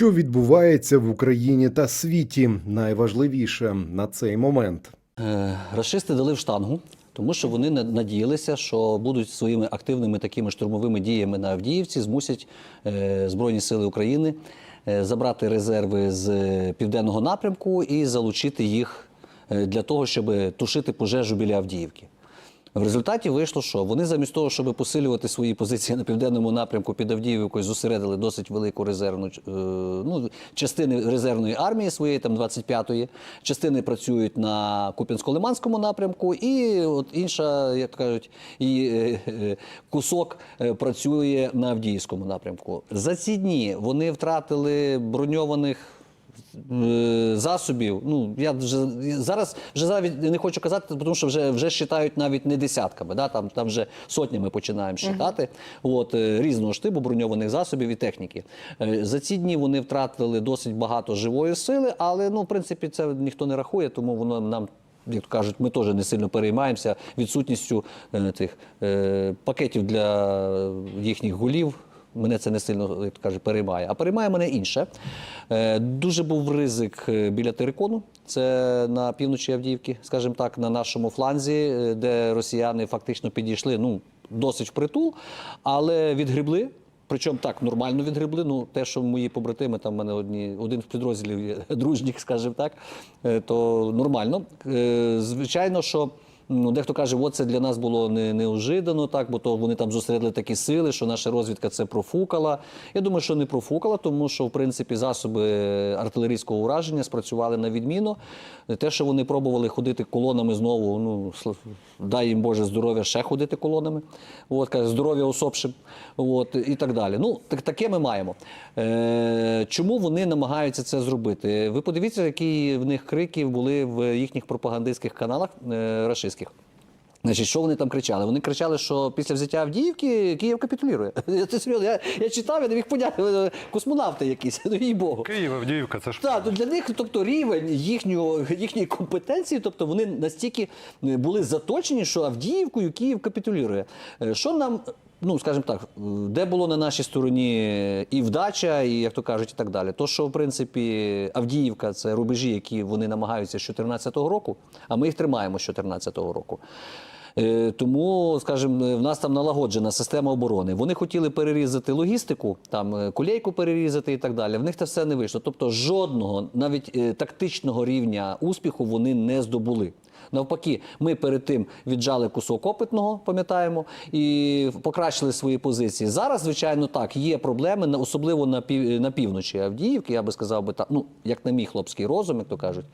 Що відбувається в Україні та світі? Найважливіше на цей момент. Е, Рашисти дали в штангу, тому що вони на- надіялися, що будуть своїми активними такими штурмовими діями на Авдіївці змусять е, Збройні Сили України е, забрати резерви з південного напрямку і залучити їх для того, щоб тушити пожежу біля Авдіївки. В результаті вийшло, що вони замість того, щоб посилювати свої позиції на південному напрямку під Авдіївкою, зосередили досить велику резервну е, ну, частини резервної армії своєї, там 25-ї, частини працюють на Куп'янсько-Лиманському напрямку, і от інша, як кажуть, і е, е, кусок працює на Авдіївському напрямку. За ці дні вони втратили броньованих засобів. Ну я вже зараз вже навіть не хочу казати, тому що вже вже считають навіть не десятками. Да? Там, там вже сотнями починаємо считати. От е, різного штибу броньованих засобів і техніки. Е, За ці дні вони втратили досить багато живої сили, але ну в принципі це ніхто не рахує, тому воно нам. Як кажуть, ми теж не сильно переймаємося відсутністю е, тих е, пакетів для їхніх голів. Мене це не сильно як кажуть, переймає. А переймає мене інше. Е, дуже був ризик е, біля Терикону, це на півночі Авдіївки, скажімо так, на нашому фланзі, е, де росіяни фактично підійшли ну, досить впритул, але відгрібли. Причому так нормально відгребли. Ну, те, що мої побратими, там в мене одні, один з підрозділів дружніх, скажімо так, то нормально. Звичайно, що. Ну, дехто каже, от це для нас було не, неожиданно, так, бо то вони там зосередили такі сили, що наша розвідка це профукала. Я думаю, що не профукала, тому що в принципі засоби артилерійського ураження спрацювали на відміну. Те, що вони пробували ходити колонами знову, ну дай їм Боже здоров'я ще ходити колонами. От, здоров'я особшим. От, і так далі. Ну, так, таке ми маємо. Е, чому вони намагаються це зробити? Ви подивіться, які в них крики були в їхніх пропагандистських каналах е, рашистських. Значить, що вони там кричали? Вони кричали, що після взяття Авдіївки Київ капітулює. Я це серйозно, я, я читав, я не міг поняти, космонавти якісь, ну їй Богу. Київ, Авдіївка, це ж Так, для них, тобто, рівень їхнього, їхньої компетенції, тобто вони настільки е, були заточені, що Авдіївкою Київ капітулює. Е, Що нам, ну скажімо так, де було на нашій стороні і вдача, і як то кажуть, і так далі. То, що в принципі Авдіївка це рубежі, які вони намагаються з 2014 року, а ми їх тримаємо з 2014 року. Е, Тому, скажімо, в нас там налагоджена система оборони. Вони хотіли перерізати логістику, там е, колейку перерізати і так далі. В них це все не вийшло. Тобто жодного навіть е, тактичного рівня успіху вони не здобули. Навпаки, ми перед тим віджали кусок опитного, пам'ятаємо, і покращили свої позиції. Зараз, звичайно, так, є проблеми, особливо на, пів, на півночі Авдіївки, я би сказав би так, ну, як на мій хлопський розум, як то кажуть,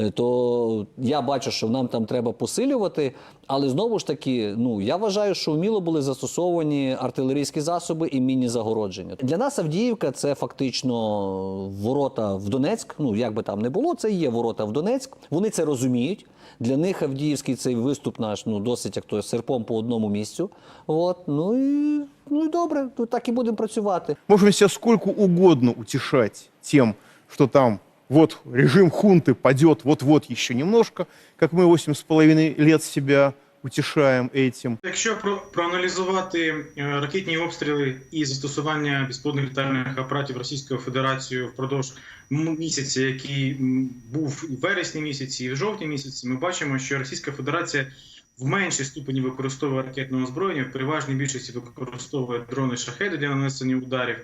Е, то я бачу, що нам там треба посилювати, але знову ж таки, ну, я вважаю, що вміло були застосовані артилерійські засоби і міні-загородження. Для нас Авдіївка це фактично ворота в Донецьк. Ну, як би там не було, це є ворота в Донецьк. Вони це розуміють. Для них Авдіївський цей виступ наш ну, досить як то серпом по одному місцю. От, ну і, ну і добре, то так і будемо працювати. Можемо ся сколько угодно утішати тим, що там вот режим хунты падет вот-вот еще немножко, как мы восемь с половиной лет себя утешаем этим. Якщо про проаналізувати е, ракетні обстріли і застосування безпілотних літальних апаратів Російською Федерацією впродовж місяця, який був і в вересні місяці, і в жовтні місяці, ми бачимо, що Російська Федерація в меншій ступені використовує ракетне озброєння, в переважній більшості використовує дрони шахеди для нанесення ударів.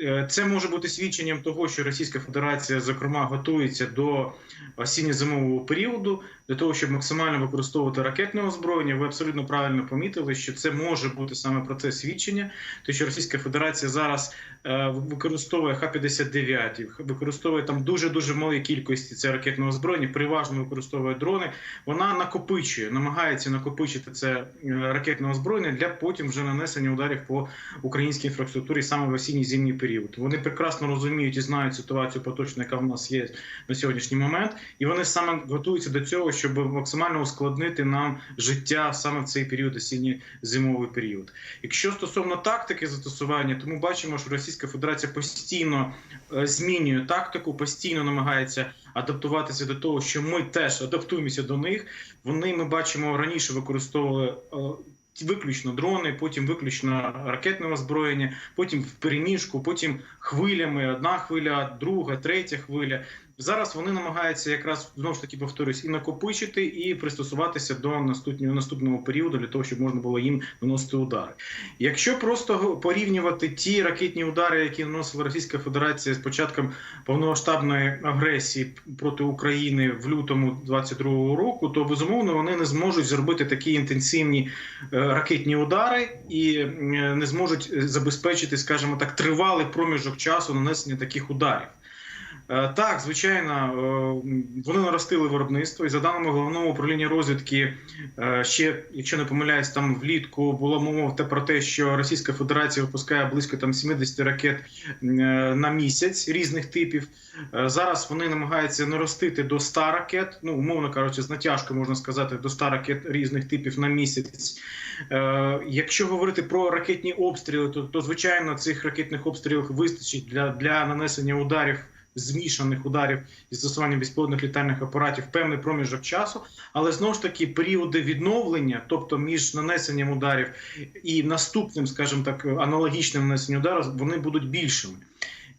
Е, Це може бути свідченням того, що Російська Федерація, зокрема, готується до осінньо-зимового періоду для того, щоб максимально використовувати ракетне озброєння. Ви абсолютно правильно помітили, що це може бути саме про це свідчення, тому що Російська Федерація зараз е, використовує Х-59, використовує там дуже дуже малій кількості це ракетне озброєння, переважно використовує дрони. Вона накопичує, намагається накопичити це е, ракетне озброєння для потім вже нанесення ударів по українській інфраструктурі саме в осінній зимній період. Вони прекрасно розуміють і знають ситуацію поточну, яка в нас є на сьогоднішній момент, і вони саме готуються до цього, щоб максимально ускладнити нам життя саме в цей період осінньо зимовий період. Якщо стосовно тактики застосування, то ми бачимо, що Російська Федерація постійно е, змінює тактику, постійно намагається адаптуватися до того, що ми теж адаптуємося до них. Вони ми бачимо раніше використовували. Виключно дрони, потім виключно ракетне озброєння, потім в переміжку, потім хвилями, одна хвиля, друга, третя хвиля. Зараз вони намагаються якраз знову ж таки повторюсь і накопичити, і пристосуватися до наступного наступного періоду для того, щоб можна було їм наносити удари. Якщо просто порівнювати ті ракетні удари, які наносила Російська Федерація з початком повномасштабної агресії проти України в лютому 22-го року, то безумовно вони не зможуть зробити такі інтенсивні е, ракетні удари і не зможуть забезпечити, скажімо так, тривалий проміжок часу нанесення таких ударів. Е, Так, звичайно, е, вони наростили виробництво, і за даними головного управління розвідки, е, ще, якщо не помиляюсь, там влітку було мова про те, що Російська Федерація випускає близько там 70 ракет на місяць різних типів. Зараз вони намагаються наростити до 100 ракет, ну умовно кажучи, з натяжкою можна сказати, до 100 ракет різних типів на місяць. Якщо говорити про ракетні обстріли, то, то звичайно цих ракетних обстрілів вистачить для, для нанесення ударів. Змішаних ударів із застосуванням безпілотних літальних апаратів певний проміжок часу, але знову ж таки періоди відновлення, тобто між нанесенням ударів і наступним, скажімо так, аналогічним нанесенням ударів, вони будуть більшими.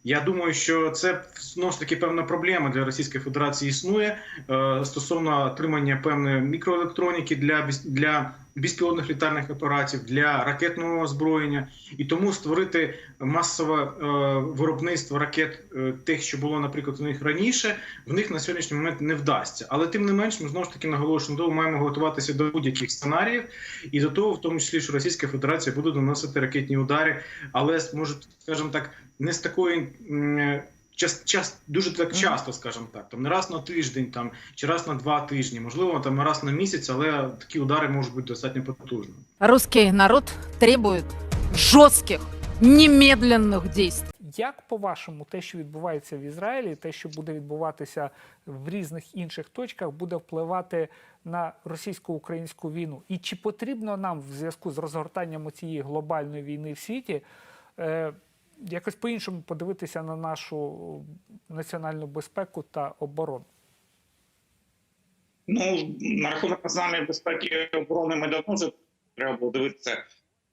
Я думаю, що це знову ж таки певна проблема для Російської Федерації існує е, стосовно отримання певної мікроелектроніки для для безпілотних літальних апаратів, для ракетного озброєння, і тому створити масове е, виробництво ракет, е, тих, що було, наприклад, у них раніше, в них на сьогоднішній момент не вдасться. Але тим не менш, ми знову ж таки наголошуємо, до маємо готуватися до будь-яких сценаріїв, і до того, в тому числі, що Російська Федерація буде наносити ракетні удари, але може, скажімо так, не з такої. Час, час дуже так часто, скажімо так, там не раз на тиждень, там чи раз на два тижні, можливо, там раз на місяць, але такі удари можуть бути достатньо потужними. Русский народ требует жестких, немедленных действий. Як по-вашому, те, що відбувається в Ізраїлі, те, що буде відбуватися в різних інших точках, буде впливати на російсько-українську війну? І чи потрібно нам в зв'язку з розгортанням цієї глобальної війни в світі е, якось по-іншому подивитися на нашу національну безпеку та оборону? Ну, на рахунок національної безпеки і оборони ми давно вже треба було дивитися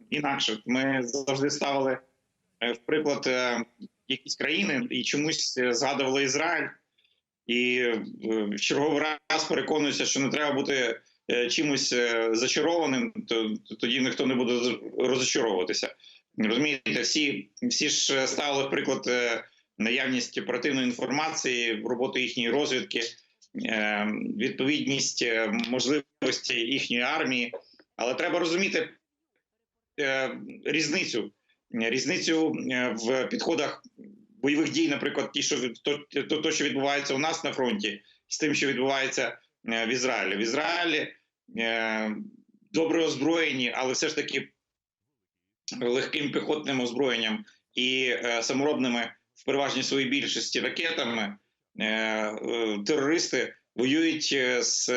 інакше. Ми завжди ставили е, в приклад е, якісь країни і чомусь е, згадували Ізраїль. І в черговий раз переконуюся, що не треба бути чимось зачарованим, то то тоді ніхто не буде розочаровуватися. Розумієте, всі, всі ж ставили в приклад е, наявність оперативної інформації, роботу їхньої розвідки е, відповідність е, можливості їхньої армії. Але треба розуміти е, різницю. Різницю е, в підходах бойових дій, наприклад, ті, що то, то, що відбувається у нас на фронті, з тим, що відбувається е, в Ізраїлі. В Ізраїлі е, добре озброєні, але все ж таки легким піхотним озброєнням і е, саморобними в переважній своїй більшості ракетами е, е, терористи воюють з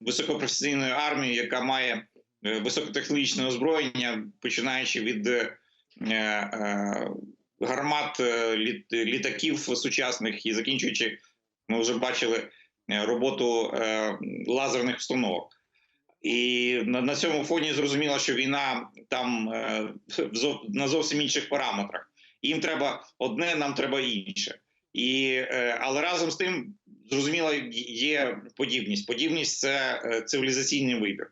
високопрофесійною армією, яка має високотехнологічне озброєння, починаючи від гармат літ, літаків сучасних і закінчуючи, ми вже бачили роботу лазерних установок. І на, на цьому фоні зрозуміло, що війна там е, на зовсім інших параметрах. Їм треба одне, нам треба інше. І, е, але разом з тим, зрозуміло, є подібність. Подібність це е, цивілізаційний вибір.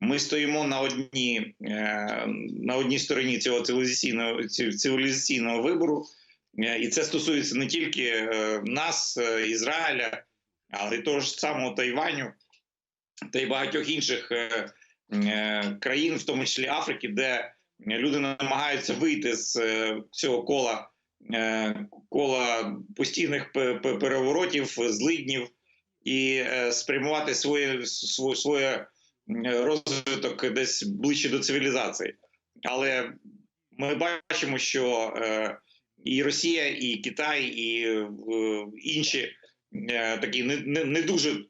Ми стоїмо на одній, е, на одній стороні цього цивілізаційного, цивілізаційного вибору, Е, і це стосується не тільки е, нас, е, Ізраїля, але й того ж самого Тайваню та й багатьох інших е, е, країн, в тому числі Африки, де люди намагаються вийти з е, цього кола, кола постійних пе- пе- переворотів, злиднів і спрямувати своє, своє, розвиток десь ближче до цивілізації. Але ми бачимо, що і Росія, і Китай, і інші такі не, не, не дуже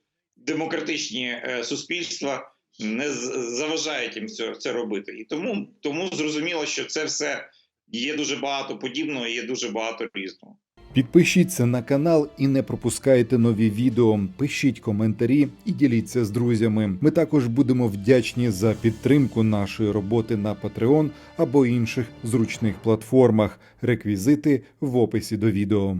демократичні е, суспільства не заважають їм це, це робити. І тому, тому зрозуміло, що це все є дуже багато подібного, є дуже багато різного. Підпишіться на канал і не пропускайте нові відео. Пишіть коментарі і діліться з друзями. Ми також будемо вдячні за підтримку нашої роботи на Patreon або інших зручних платформах. Реквізити в описі до відео.